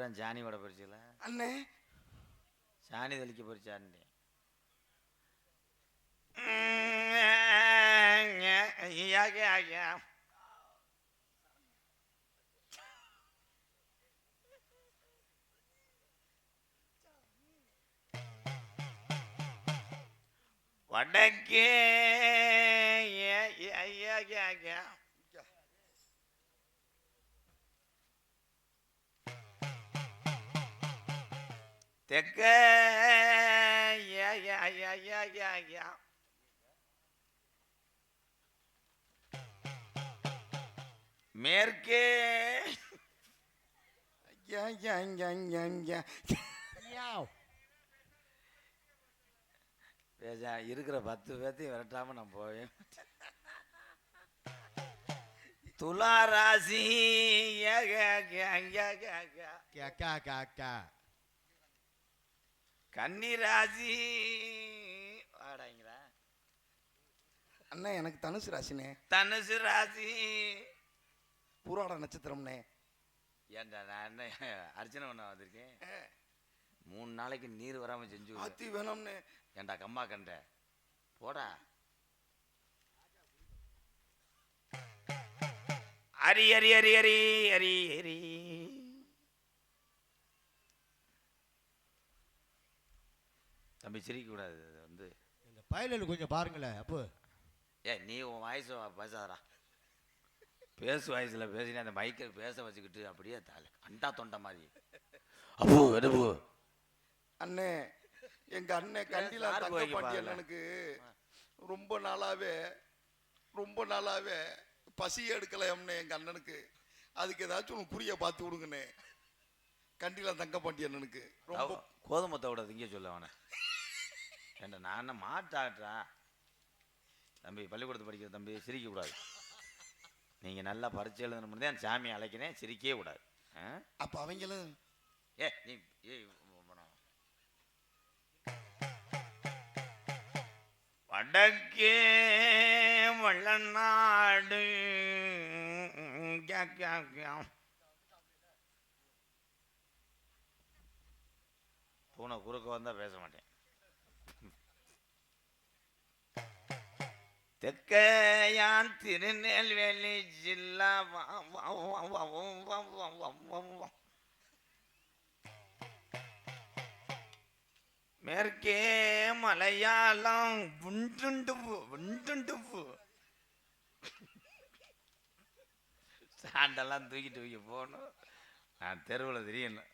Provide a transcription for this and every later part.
பூரா ஜானி வட பறிச்சில. அண்ணே. சாணி தெளிக்க பறிச்சாண்டி ஐயாக்கே ஐயா வடக்கே ஐயா ஐயா ஐயா ஐயா பேச இருக்கிற பத்து பேர்த்தையும் விரட்டாம நான் போவேன் துலா ராசி கா கா கா கன்னி ராசி வாடாங்களா அண்ணே எனக்கு தனுசு ராசினே தனுசு ராசி. பூராட நட்சத்திரம்னே ஏன்டா நான் என்ன அர்ச்சனை பண்ண வந்திருக்கேன்? மூணு நாளைக்கு நீர் வராம செஞ்சு விடு. ஆத்தி வேணும்னே ஏன்டா கம்மா கண்ட. போடா. அரி அரி அரி அரி அரி அரி. தம்பி சிரிக்க கூடாது அது வந்து. இந்த பயலில் கொஞ்சம் பாருங்களேன் அப்போ. ஏ நீ உன் வாய்ஸ் பேசாதடா. பேசு வாய்ஸில் பேசினா அந்த மைக்கில் பேச வச்சுக்கிட்டு அப்படியே தால அண்டா தொண்டை மாதிரி. அப்போ எடுப்பு அண்ணே எங்க அண்ணன் கண்டில சார்பு தங்க வைக்க பாண்டி பாருல. அண்ணனுக்கு ரொம்ப நாளாவே ரொம்ப நாளாவே பசி எடுக்கலையம்னே எங்க அண்ணனுக்கு. அதுக்கு ஏதாச்சும் ஒன்று குறிய பார்த்து விடுங்கண்ணே கண்டில தங்க பாண்டி அண்ணனுக்கு ரொம்ப கோதுமை தவிட திங்க சொல்ல அவனை. ஏன்டா நான் என்ன மாட்டாட்டா தம்பி பள்ளிக்கூடத்து படிக்கிற தம்பி சிரிக்க கூடாது நீங்கள் நல்லா பரிச்சை எழுதணும் தான் சாமி அழைக்கிறேன் சிரிக்கவே கூடாது? அப்ப அவங்களும் ஏ நீ போடா. வடக்கே வள்ளநாடு. பூனை குறுக்க வந்தா பேச மாட்டேன் தெக்கையான் திருநெல்வேலி ஜில்லா மேற்கே மலையாளம் உண்டுண்டுப்பு உண்டுண்டுப்பு சாண்டெல்லாம் தூக்கிட்டு தூக்கி போகணும். நான் தெருவில் தெரியணும்.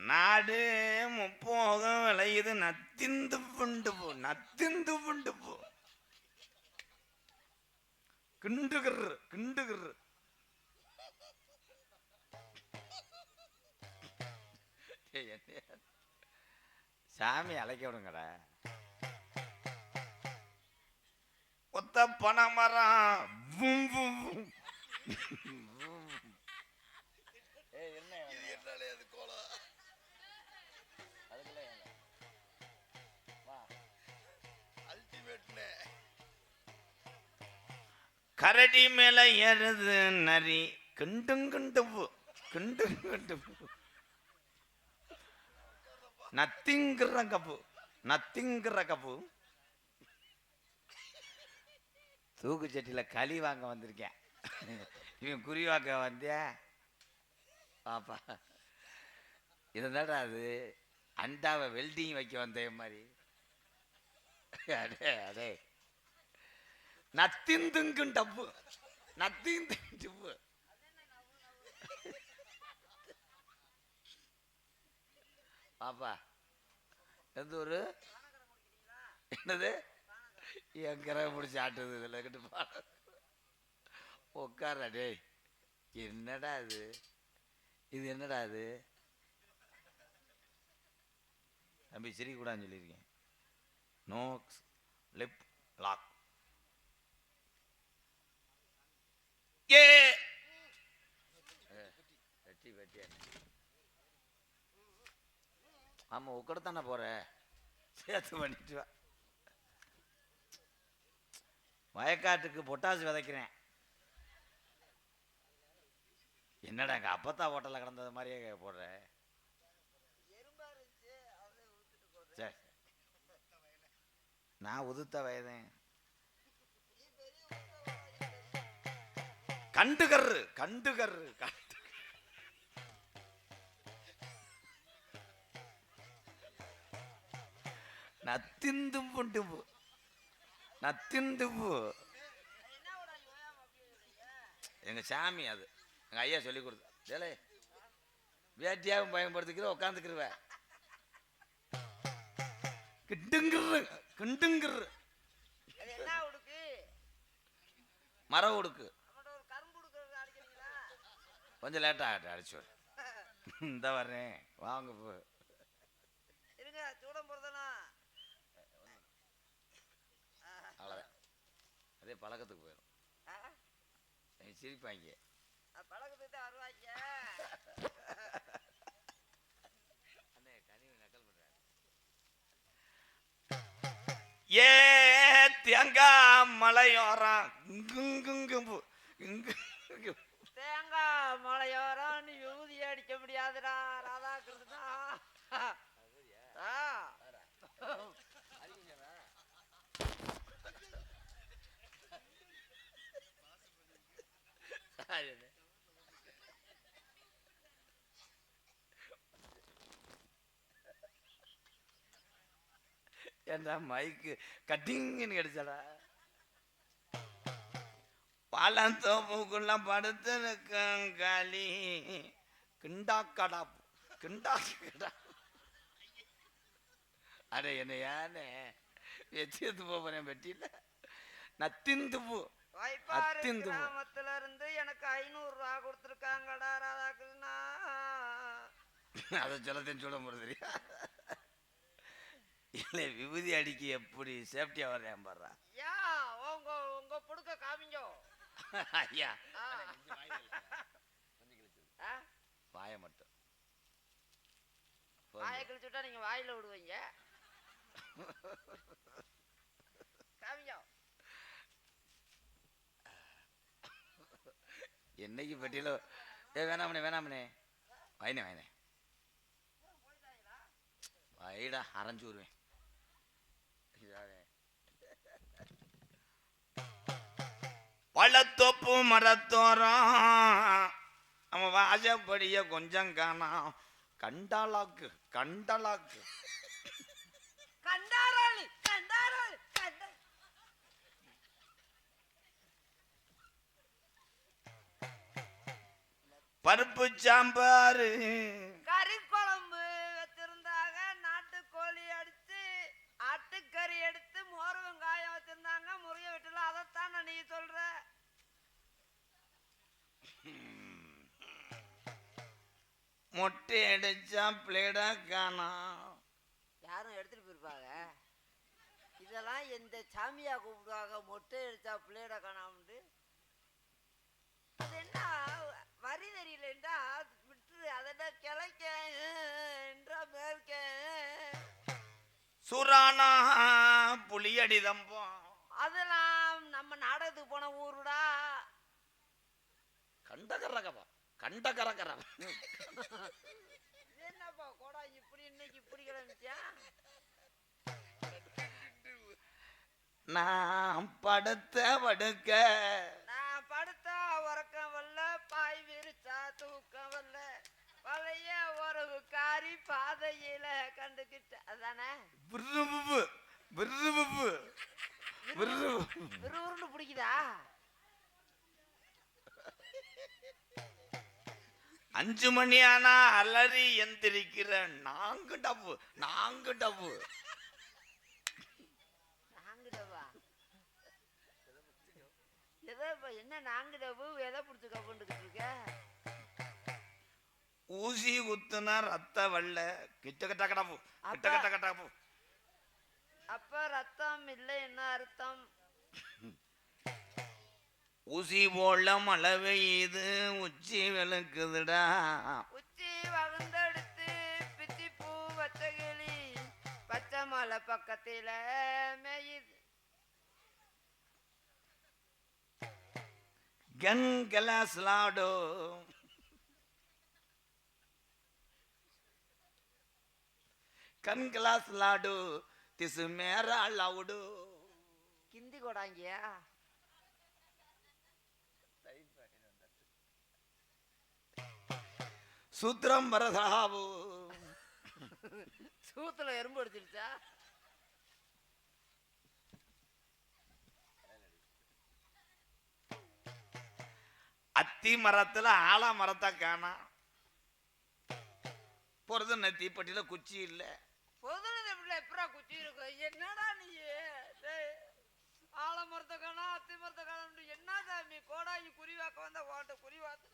நாடு முப்போகம் விளையுது. நத்திந்து புண்டு போ நத்திந்து புண்டு போ. கிண்டுகிற கிண்டுகிற சாமி அழைக்க விடுங்கடா. ஒத்த பனைமரம். கரடி மேல ஏறுது நரி. கிண்டும் கிண்டு பூ கிண்டும். நத்திங்கிற கப்பு. நத்திங்கிற கப்பு. தூக்கு சட்டியில களி வாங்க வந்திருக்கேன். இவன் குறி வாங்க வந்தியா? பாப்பா. இதுதாடா அது? அண்டாவை வெல்டிங் வைக்க வந்த மாதிரி. அடே அடே. நத்திந்துங்கும் டப்பு நத்திந்துங்கும் டப்பு பாப்பா எந்த ஒரு? என்னது? எங்கரை பிடிச்சி ஆட்டுது இதில் கிட்ட உட்கார டேய் என்னடா இது? இது என்னடா இது? தம்பி சிரிக்கக்கூடாதுன்னு சொல்லியிருக்கேன். No lip lock. ஏ. வெட்டி வெட்டி ஆமாம் உக்கட தானே போற. சேர்த்து பண்ணிட்டு வா. வயக்காட்டுக்கு பொட்டாசு விதைக்கிறேன். என்னடா எங்கள் அப்பத்தா ஹோட்டல்ல கிடந்தது மாதிரியே போடுற. சரி. நான் உதுத்த வயதேன். கண்டுகர்ரு கண்டுகர்ரு கண்டு நத்திந்தும்புண்டு நத்திந்தும்பு எங்க சாமி அது. எங்க ஐயா சொல்லி கொடுத்து. டேலே வேட்டியாகவும் பயன்படுத்திக்கிற உட்காந்துக்கிருவ கிண்டுங்கிற கிண்டுங்கிற என்ன உடுக்கு மர உடுக்கு நம்மகிட்ட ஒரு கரும்பு உடுக்கிறது அடிக்கிறீங்களா கொஞ்சம் லேட்டாக ஆகிட்ட அடிச்சு விடு. இந்த வர்றேன். வாங்க போ. இருங்க சூடம் அவ்வளோதான் அதே பழக்கத்துக்கு போயிடும். சிரிப்பாங்க. பழக்கத்துக்கு தான் வருவாங்க. அண்ணே கனிவு நக்கல் பண்றாரு. ஏ தேங்காய் மலையோரம். இங்குங்குங்கு இங்கு மலையோரம் நீ யூதி அடிக்க முடியாதுடா ராதா கிருஷ்ணா ஆ. ஏண்டா மைக்கு கட்டிங்கன்னு கிடைச்சடா பழத்தோப்புக்குள்ள காலி கிண்டா கடா கிண்டா கடா அடே என்ன யானே? வச்சுட்டு போறேன் வெட்டியில நத்திந்து போ. கிராமத்துல இருந்து எனக்கு ஐநூறு ரூபா கொடுத்துருக்காங்கடா ராதாகிருஷ்ணா. அதை சொல்லத்தையும் சொல்ல முடியாது இல்லை விபூதி அடிக்க எப்படி சேஃப்டியா வர்றேன் பாடுறா யா உங்க உங்க புடுக்க காமிங்கோ. ஐயா? வாய மட்டும். வாயை கிழிச்சு விட்டா நீங்க வாயில விடுவீங்க. என்னைக்கு பெட்டியில ஏ வேணாமனே வேணாமனே வாயினே வாயினே. வைடா அரைஞ்சு விடுவேன். பழத்தோப்பு மரத்தோரம் அவன் வாசப்படிய கொஞ்சம் காணாம். கண்டாலாக்கு கண்டலாக்கு. கண்டாராளி கண்டாராளி கண்டா பருப்பு சாம்பாரு. கறி குழம்பு வச்சிருந்தாங்க. நாட்டுக்கோழி அடிச்சு ஆட்டுக்கறி எடுத்து மோர் வெங்காயம் வச்சிருந்தாங்க. முருக வீட்டுல அதைத்தான் நீ சொல்ற மொட்டை அடிச்சா பிளேடா காணாம் யாரும் எடுத்துட்டு போயிருப்பாங்க. இதெல்லாம் எந்த சாமியா கூப்பிடுவாங்க மொட்டை அடிச்சா பிள்ளைட காணாமண்டு அது என்ன? வரி தெரியலண்டா விட்டு அதென்ன கிளைக்க என்றா மேற்க. சுரானா புளியடி தம்பம் அதெல்லாம் நம்ம நாடகத்துக்கு போன ஊருடா. கண்டகரகவா. கண்டகரகர இது என்னப்பா கோடா இப்படி இன்னைக்கு இப்படி கிளம்பிச்சா நான் படுத்த படுக்க. நான் படுத்தா உறக்கம் வரல பாய் விரிச்சா தூக்கம் வரல. பழைய உறவு காரி பாதையில கண்டுக்கிட்ட. அதானே? விரும்பு விரும்பு விரும்பு விறுவிறுன்னு பிடிக்குதா? அஞ்சு மணி ஆனா அலறி எந்திரிக்கிற நாங்கு டப்பு நாங்கு டப்பு என்ன நாங்குடவு எதை பிடிச்சி கப்புண்டுக்கிட்டு இருக்க? ஊசி குத்துனா ரத்த வல்ல கிட்ட கட்ட கடப்பு கிட்ட. கட்ட கட்டப்பு அப்ப ரத்தம் இல்லை என்ன அர்த்தம் ஊசி போல மழை பெய்யுது உச்சி விளக்குதுடா. உச்சி வகுந்தெடுத்து பிச்சி பூ வச்ச கிளி பச்சை மலை பக்கத்தில் மேயுது. கன் கிளாஸ் லாடோ. கன் கிளாஸ் லாடு திசு மேரா லவுடு. கிந்தி கொடாங்கியா? சூத்திரம் வரசாவு சூத்துல எறும்பு அடிச்சிருச்சா? அத்தி மரத்துல ஆலா மரத்தை காணா. போறது தீப்பட்டியில குச்சி இல்ல. பொதுனது எப்பரா குச்சி இருக்கும் என்னடா நீ? ஆலமரத்தை காணா அத்தி மரத்தை காணா என்ன சாமி? கோடாங்கி குறிவாக்க வந்த ஓட்ட குறிவாத்து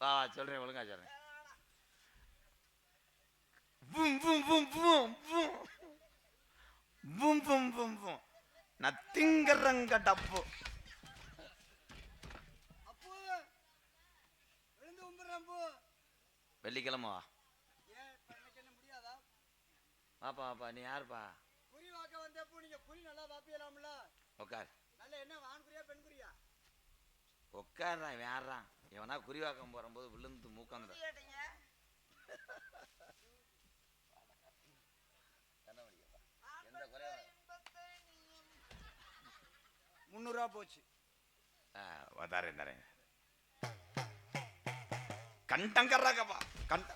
வா வா, சொல்றேன் ஒழுங்கா சொல்றேன். Boom boom boom boom boom boom boom boom boom நத்திங்கரங்க டப்பு. வெள்ளிக்கிழமை வா. வாப்பா வாப்பா நீ யாருப்பா? குறி வாக்க வந்தப்போ நீங்க குறி நல்லா பாப்பியலாம்ல உட்கார் நல்ல என்ன ஆண் குறியா பெண் குறியா உட்கார்றான் வேறான் எவனா குறிவாக்கம் போகும்போது விழுந்து மூக்காந்து முந்நூறுரூவா போச்சு. வதாரே நிறைய கண்டங்கர்றாக்கப்பா கண்ட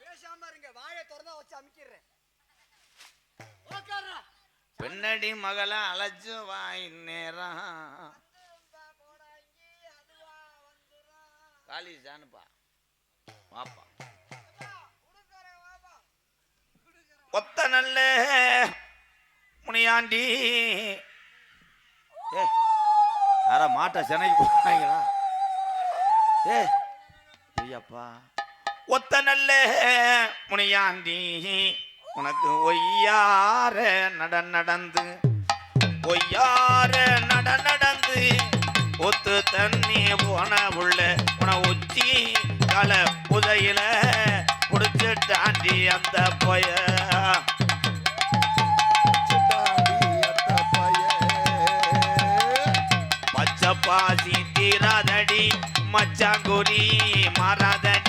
பேசாம இருங்க வாயை திறந்தா வச்சு அமைக்கிறேன் பின்னடி மகள அழைச்சு வாய் நேரம். வந்துரும்பா கோடாங்கி வாப்பா. ஒத்த நல்ல முனியாண்டி. ஏ மாட்ட மாட்டை சென்னைக்கு போனாங்களா ஏ ஐயப்பா. ஒத்த நல்ல முனியாண்டி. உனக்கு ஒய்யார நட நடந்து ஒய்யார நட நடந்து ஒத்து தண்ணி போன உள்ள உன உச்சி கல புதையில புடிச்சு தாண்டி அந்த பொய. பச்சை பாசி தீராதடி மச்சாங்குரி மாறாதடி.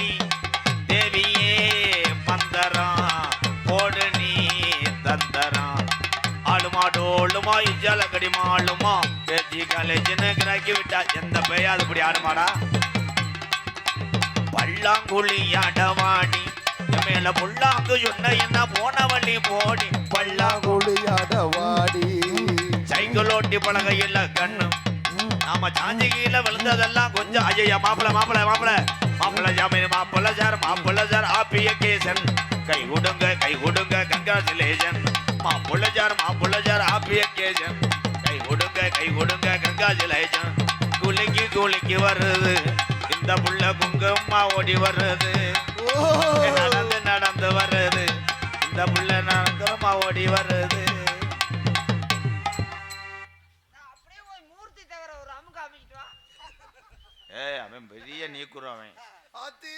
டோளுமா இஜாலக்கடி மாளுமா பேத்தி காலேஜ்னு கிராக்கி விட்டா எந்த பெய்யாது இப்படி ஆடுமாடா? பல்லாங்குழி அடவாடி மேல புல்லாங்கு சொன்ன என்ன போன வழி போடி? பல்லாங்குழி வாடி சைக்கிள் ஓட்டி பழகையில் கண்ணு நாம சாஞ்சி விழுந்ததெல்லாம் கொஞ்சம் ஐயா மாப்பிள மாப்பிள மாப்பிள. மாப்பிள ஜாமீன் மாப்பிள சார் மாப்பிள சார் ஆப்பிய கேசன். கை கொடுங்க கை கொடுங்க கங்காச்சுலேஷன் மாப்பிள சார் மாப்பிள சார் ஆப்பிய கேசன். கை கொடுங்க கை கொடுங்க கங்காச்சுலேஷன் குலுங்கி குலுங்கி வருது. இந்த புள்ள குங்குமா ஓடி வர்றது நடந்து நடந்து வர்றது இந்த புள்ள நடந்துமா ஓடி வர்றது அவன் ஆத்தி.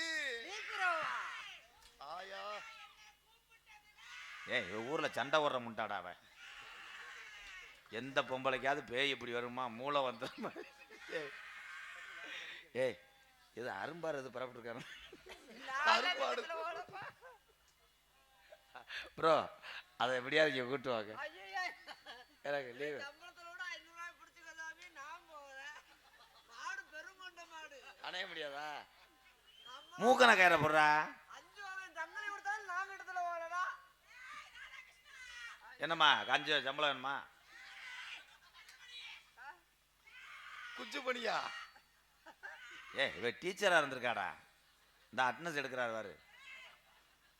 ஆயா. ஏய் இவன் ஊர்ல சண்டை ஓடுற அவன். எந்த பொம்பளைக்காவது பேய் இப்படி வருமா? மூளை வந்து ஏய் இது அரும்பார் இது பரப்பிட்டுருக்காரு அறுபாடு. ப்ரோ அதை எப்படியாவது இங்கே கூட்டு வாங்க. ஐயோ எனக்கு லீவு அணைய முடியாதா? மூக்கனை கயிற போடுற? என்னம்மா கஞ்சி சம்பளம் வேணுமா? குச்சி பணியா ஏ இவ டீச்சராக இருந்திருக்காடா. இந்த அட்னஸ் எடுக்கிறாரு வாரு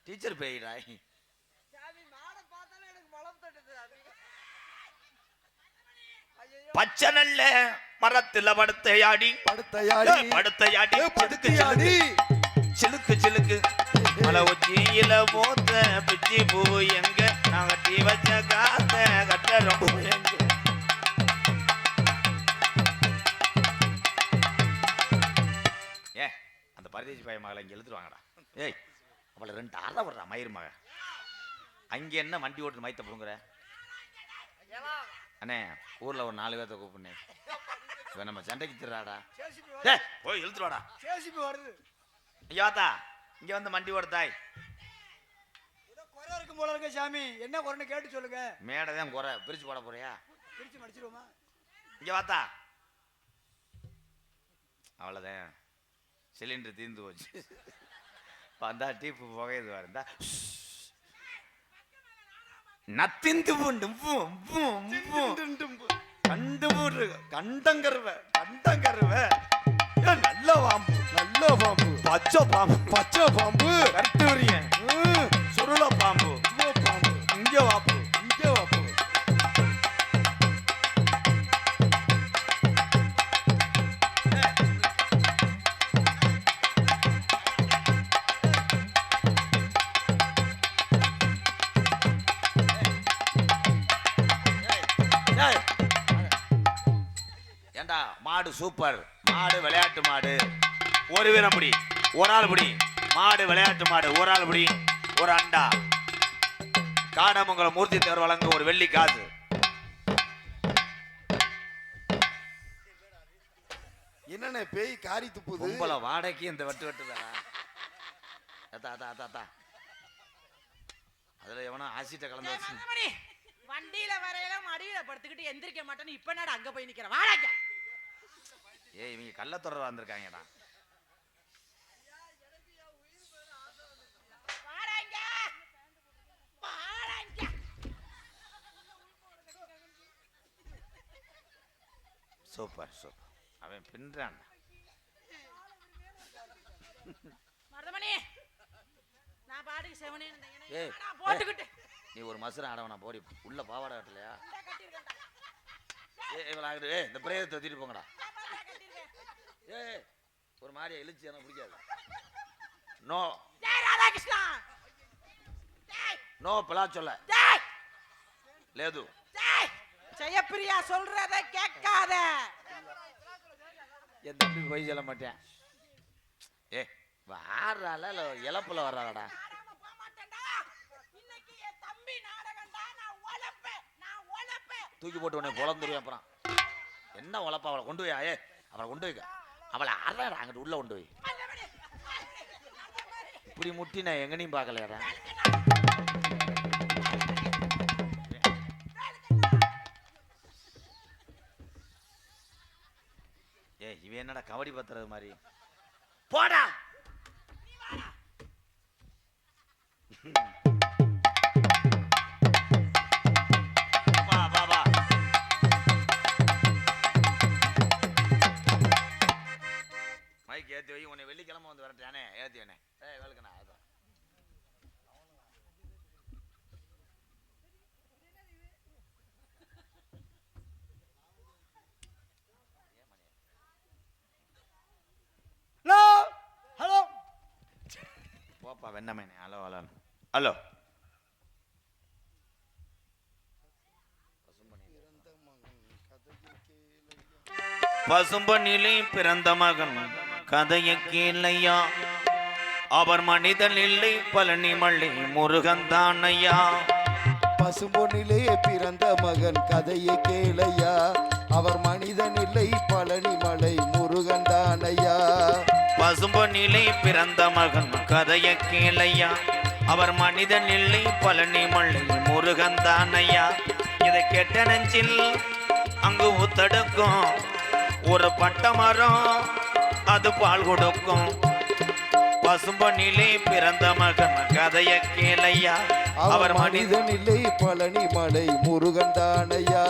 டீச்சர் பேயிடா. பச்சை நல்ல. மரத்துல படுத்தையாடி. படுத்தையாடி. படுத்தையாடி. படுத்தையாடி சிலுக்கு சிலுக்கு. மலை உச்சியில போத்த பிச்சி பூ எங்க? நான் கட்டி வச்ச காத்த கட்டரம் பூ எங்க? ஏ அந்த பரதேசி பையன் மகளை இங்க எழுத்துட்டு வாங்கடா. ஏய் அவளை ரெண்டு அற விடுறா மயிர் மக அங்க என்ன வண்டி ஓட்டு மயத்தை புடுங்குற ஏலா அண்ணே ஊர்ல ஒரு நாலு பேர்த்த கூப்பிடுனே இவன் நம்ம சண்டைக்கு திராடா போய் இழுத்துருவாடா ஜேசிபி வருது இங்க வாத்தா இங்க வந்து மண்டி ஓடத்தாய் குறை இருக்கும் போல இருக்கு சாமி என்ன குறைன்னு கேட்டு சொல்லுங்க மேடை தான் குறை பிரிச்சு போட போறியா பிரிச்சு மடிச்சிருவோமா இங்க வாத்தா அவ்வளோதான் சிலிண்டர் தீர்ந்து போச்சு வந்தா டீப்பு புகையுது வரந்தா நத்திந்து பூண்டு கண்டு மூடு கண்டங்கருவ கண்டங்கருவ. நல்ல பாம்பு நல்ல பாம்பு. பச்சை பாம்பு பச்சை பாம்பு. கட்டுரியன் சுருள பாம்பு பாம்பு. இங்க வாப்பு. சூப்பர். மாடு விளையாட்டு மாடு. ஒரு வீரம் பிடி ஒரு ஆள் பிடி. மாடு விளையாட்டு மாடு ஒரு ஆள் பிடி ஒரு அண்டா. காணமங்கலம் மூர்த்தி தேவர் வழங்க ஒரு வெள்ளி காசு. என்னண்ணே பேய் காரி துப்புது? கும்பல வாடகைக்கு இந்த வெட்டு வெட்டுதாடா அத்தா அத்தா அத்தா அத்தா அதுல எவனோ ஆசிட்ட கலந்து வச்சு வண்டியில வரையில மடியில படுத்துக்கிட்டு எந்திரிக்க மாட்டேன்னு இப்ப நாடு அங்க போய் நிக்கிற? வாடாங்க ஏய் இவங்க கள்ளத்தொடர் வந்திருக்காங்கடா. Super super. அவன் பின்றான் மருதமணி நான் பாட்டுக்கு செவனே ஏய், போட்டுக்கிட்டு? நீ ஒரு மசுரம் ஆடவனா போடி. உள்ள பாவாடை கட்டலையா. ஏ ஆகுது. ஏ இந்த பிரேதத்தை தூக்கிட்டு போங்கடா. ஏய் ஒரு மாதிரியா இழுச்சு எனக்கு பிடிக்காது. நோ ராதாகிருஷ்ணா. நோ பிளா சொல்ல. லேது. ஜெய். ஜெயப்பிரியா சொல்றத கேட்காத. என் தம்பி போய் சொல்ல மாட்டேன். ஏ இல்லை இழப்புல நான் உழைப்பேன் தூக்கி போட்டு உடனே பொழந்துருவேன் அப்புறம். என்ன உழப்பா அவளை கொண்டு போய் ஏ அவளை கொண்டு வைக்க அவளை அறடா அங்கிட்டு உள்ள கொண்டு போய். இப்படி முட்டி நான் எங்கனையும் பார்க்கலையாடா? ஏ இவன் என்னடா கபடி பத்துறது மாதிரி? போடா! மைக் ஏத்தி வை உன்னை வெள்ளிக்கிழமை வந்து வரட்டானே ஏத்தி வேணே ஏய் வேலுக்கண்ணா அதான் ஹலோ ஹலோ. போப்பா வெண்ணமேனே ஹலோ ஹலோ. ஹலோ. பசும்பனிலே பிறந்த மகன். கதைய கேளையா அவர் மனிதன் இல்லை பழனி மள்ளி முருகன் தானையா? பசும்பொன்னிலே பிறந்த மகன் கதையை கேளையா? அவர் மனிதன் இல்லை பழனி மலை முருகன் தானையா? பசும்பொன்னிலே பிறந்த மகன் கதைய கேளையா? அவர் மனிதன் இல்லை பழனி மள்ளி முருகன் தானையா? இதை கெட்ட நெஞ்சில் அங்கு ஊத்தடுக்கும் ஒரு பட்ட அது பால் கொடுக்கும். பசும்பொன்னிலே பிறந்த மகன் கதைய கேளையா. அவர் மனிதன் இல்லை பழனி மலை முருகன் தானையா.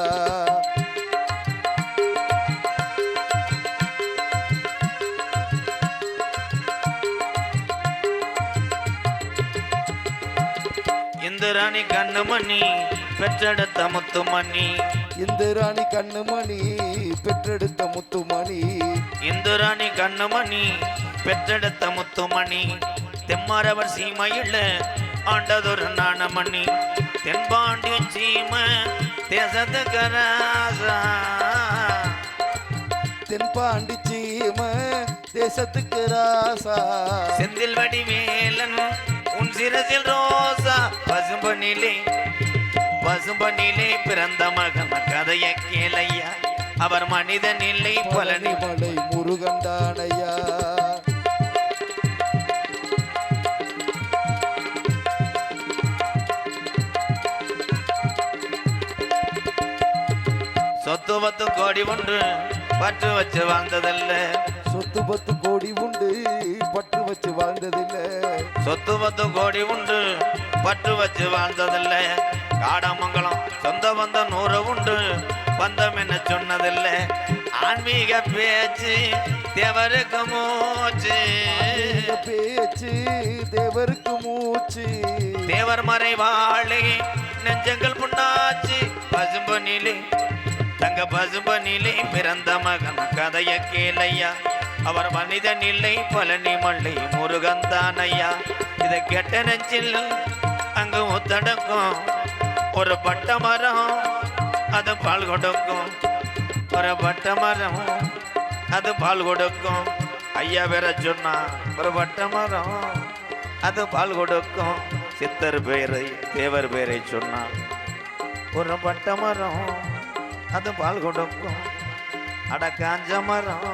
இந்திராணி கண்ணுமணி பெற்றெடுத்த முத்துமணி இந்திராணி கண்ணுமணி பெற்றெடுத்த முத்துமணி இந்துராணி கண்ணுமணி பெற்றெடுத்த முத்துமணி தெம்மாரவர் சீமையில் ஆண்டதொரு நாணமணி தென்பாண்டி சீம தேசத்துக்கு ராசா தென்பாண்டி சீம தேசத்துக்கு ராசா செந்தில் வடிவேலன் உன் சிரசில் ரோசா. பசும்பொன்னிலே பசும்பனிலே பிறந்த மகன் கதைய கேளையா அவர் மனிதனில்லை பழனி மலை முருகண்டானையா சொத்து பத்து கோடி ஒன்று பற்று வச்சு வாழ்ந்ததல்ல. சொத்து பத்து கோடி உண்டு பட்டு வச்சு வாழ்ந்ததில்லை. சொத்து பத்து கோடி உண்டு பற்று வச்சு வாழ்ந்ததில்ல. காடமங்கலம் சொந்த பந்த நூறு உண்டு பந்தம் என்ன சொன்னதில்லை. ஆன்மீக பேச்சு தேவருக்கு மூச்சு. பேச்சு தேவருக்கு மூச்சு. தேவர் மறை வாழை நெஞ்சங்கள் புண்ணாச்சு. பசும்பொன்னிலே தங்க பசும்பொன்னிலே பிறந்த மகன் கதைய கேளையா. அவர் மனிதன் இல்லை பழனி மல்லி முருகன் ஐயா இதை கெட்ட நெஞ்சில் அங்கு முத்தடக்கும் ஒரு பட்ட மரம். அது பால் கொடுக்கும். ஒரு பட்ட மரம் அது பால் கொடுக்கும். ஐயா வேற சொன்னா ஒரு பட்ட மரம் அது பால் கொடுக்கும். சித்தர் பேரை தேவர் பேரை சொன்னான் ஒரு பட்ட மரம் அது பால் கொடுக்கும். அட காஞ்ச மரம்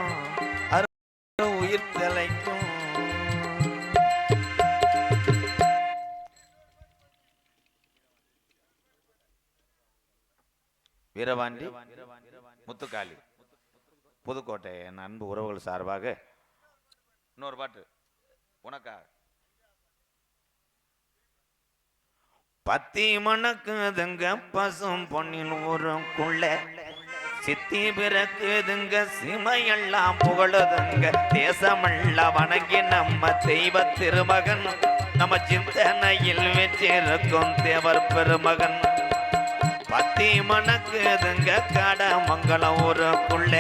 வீரவாண்டி முத்துக்காளி. புதுக்கோட்டை என் அன்பு உறவுகள் சார்பாக இன்னொரு பாட்டு. உனக்கா? பத்தி மணக்குதுங்க பசும் பொன்னின் ஊருக்குள்ள. சித்தி பிறக்குதுங்க சிமையெல்லாம் புகழுதுங்க. தேசமல்ல வணங்கி நம்ம தெய்வ திருமகன். நம்ம சிந்தனையில் வெற்றிருக்கும் தேவர் பெருமகன். பத்தி மணக்குதுங்க கடமங்கலம் ஊருக்குள்ள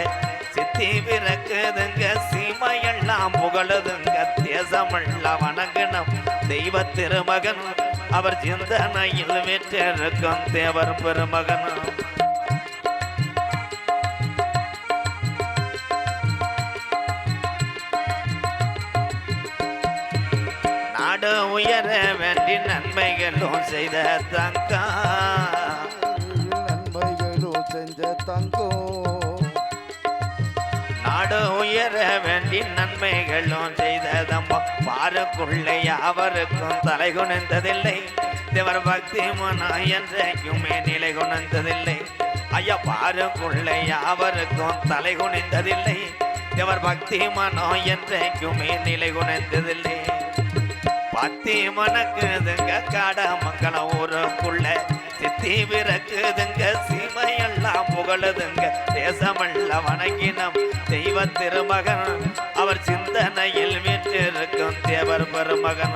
சித்தி பிறக்குதுங்க சீமையெல்லாம் புகழுதுங்க. தேசமெல்லாம் வணங்கணும் தெய்வ திருமகன் அவர் சிந்தனையில் வெற்றிருக்கும் தேவர் பெருமகன் நாடு உயர வேண்டி நன்மைகளும் செய்த தங்கா செஞ்ச தங்கம் நாடு உயர வேண்டி நன்மைகளும் செய்ததம்போ பாருக்குள்ளே அவருக்கும் தலை குணந்ததில்லை தேவர் பக்தி மனா என்றைக்குமே நிலை குணந்ததில்லை ஐயா பாருக்குள்ளே அவருக்கும் தலை குணிந்ததில்லை தேவர் பக்தி மனோ என்றைக்குமே நிலை குணந்ததில்லை பத்தி மணக்குதுங்க காட மக்கள ஊருக்குள்ள. சித்தி பிறக்குதுங்க எல்லாம் புகழுதுங்க. தேசமல்ல வணங்கினம். தெய்வ திருமகன். அவர் சிந்தனையில் வீற்றிருக்கும் தேவர் பெருமகன்.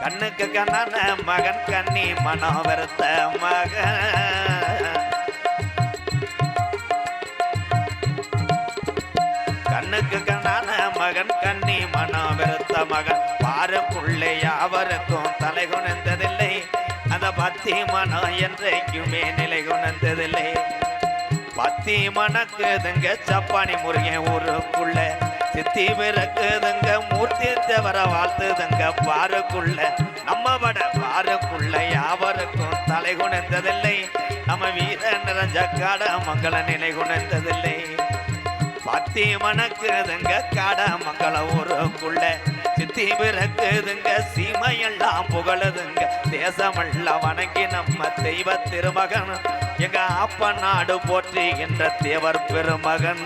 கண்ணுக்கு கண்ணான மகன் கண்ணி மனோவரத்த மகன். பெருத்த மகன். மகன் பாருக்குள்ளே யாவருக்கும் தலை குணந்ததில்லை அந்த பத்தி மனம் என்றைக்குமே நிலை குணந்ததில்லை பத்தி மணக்குதுங்க சப்பானி முருகன் ஊருக்குள்ள. சித்தி பிறக்குதுங்க மூர்த்தி தேவர வாழ்த்துதுங்க பாருக்குள்ள. நம்ம பட பாருக்குள்ள யாவருக்கும் தலை குணந்ததில்லை நம்ம வீர நிறைஞ்ச காட மங்கள நிலை குணந்ததில்லை சித்தி மணக்குதுங்க காட மங்கள ஊருக்குள்ள சித்தி பிறக்குதுங்க சீமையெல்லாம் புகழுதுங்க. தேசமெல்லாம் வணங்கி நம்ம தெய்வ திருமகன். எங்க அப்ப நாடு போற்றுகின்ற தேவர் பெருமகன்.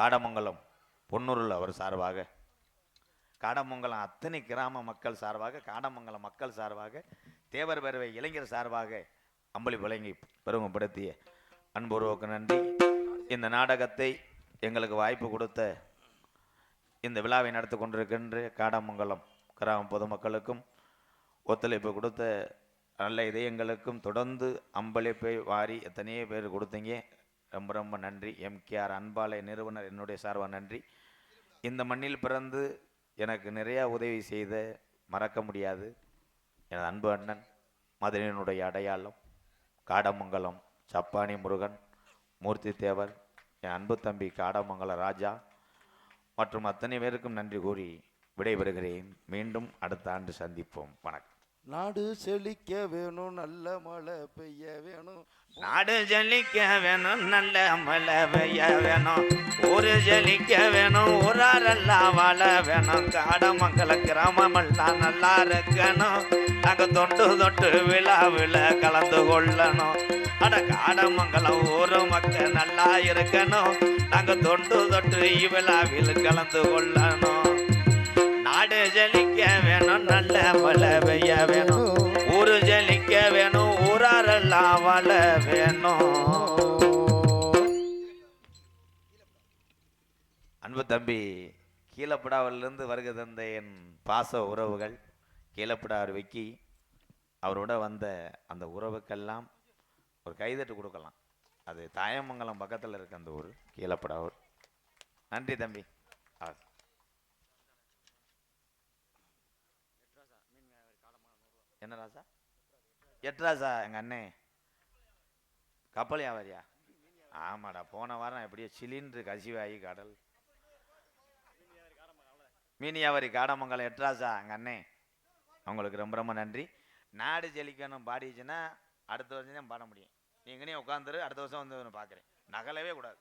காடமங்கலம் பொன்னூரில் அவர் சார்பாக. காடமங்கலம் அத்தனை கிராம மக்கள் சார்பாக காடமங்கலம் மக்கள் சார்பாக தேவர் பேரவை இளைஞர் சார்பாக அம்பளி விளங்கி பெருமைப்படுத்திய அன்புறவுக்கு நன்றி. இந்த நாடகத்தை எங்களுக்கு வாய்ப்பு கொடுத்த இந்த விழாவை நடத்தி கொண்டிருக்கின்ற காடமங்கலம் கிராம பொதுமக்களுக்கும் ஒத்துழைப்பு கொடுத்த நல்ல இதயங்களுக்கும் தொடர்ந்து அம்பளிப்பை வாரி எத்தனையோ பேர் கொடுத்தீங்க. ரொம்ப ரொம்ப நன்றி. எம்கேஆர் அன்பாலய நிறுவனர் என்னுடைய சார்பாக நன்றி. இந்த மண்ணில் பிறந்து எனக்கு நிறையா உதவி செய்த மறக்க முடியாது. எனது அன்பு அண்ணன் மதுரையினுடைய அடையாளம் காடமங்கலம் சப்பானி முருகன் மூர்த்தி தேவர் என் அன்பு தம்பி காடமங்கல ராஜா மற்றும் அத்தனை பேருக்கும் நன்றி கூறி விடைபெறுகிறேன். மீண்டும் அடுத்த ஆண்டு சந்திப்போம். வணக்கம். நாடு செழிக்க வேணும் நல்ல மழை பெய்ய வேணும். நாடு ஜலிக்க வேணும் நல்ல மழை பெய்ய வேணும். ஊரு ஜலிக்க வேணும் ஊராரெல்லாம் வாழ வேணும். காடமங்கல கிராமமெல்லாம் நல்லா இருக்கணும். நாங்கள் தொட்டு தொட்டு விழாவில் கலந்து கொள்ளணும். அட காடமங்கலம் ஊரு மக்கள் நல்லா இருக்கணும். நாங்கள் தொண்டு தொட்டு விழாவில் கலந்து கொள்ளணும். நாடு ஜலிக்க வேணும் நல்ல மழை பெய்ய வேணும். ஊரு ஜலிக்க வேணும் ஊராரெல்லாம் வேணும். அன்பு தம்பி கீழப்படாவிலிருந்து வருக தந்த என் பாச உறவுகள் கீழப்படாவர் வைக்கி அவரோட வந்த அந்த உறவுக்கெல்லாம் ஒரு கைதட்டு கொடுக்கலாம். அது தாயமங்கலம் பக்கத்தில் இருக்க அந்த ஊர் கீழப்படாவூர். நன்றி தம்பி. என்ன ராசா? எட்ராசா எங்கள் அண்ணே? கப்பல் வியாபாரியா? ஆமாடா போன வாரம் எப்படியோ சிலிண்டரு கசிவாகி கடல். மீன் வியாபாரி காடமங்கலம் எட்ராசா எங்கள் அண்ணே. அவங்களுக்கு ரொம்ப ரொம்ப நன்றி. நாடு ஜெலிக்கணும் பாடிச்சுன்னா அடுத்த வருஷம் தான் பாட முடியும். நீங்களே உட்காந்துரு அடுத்த வருஷம் வந்து பார்க்குறேன். நகலவே கூடாது.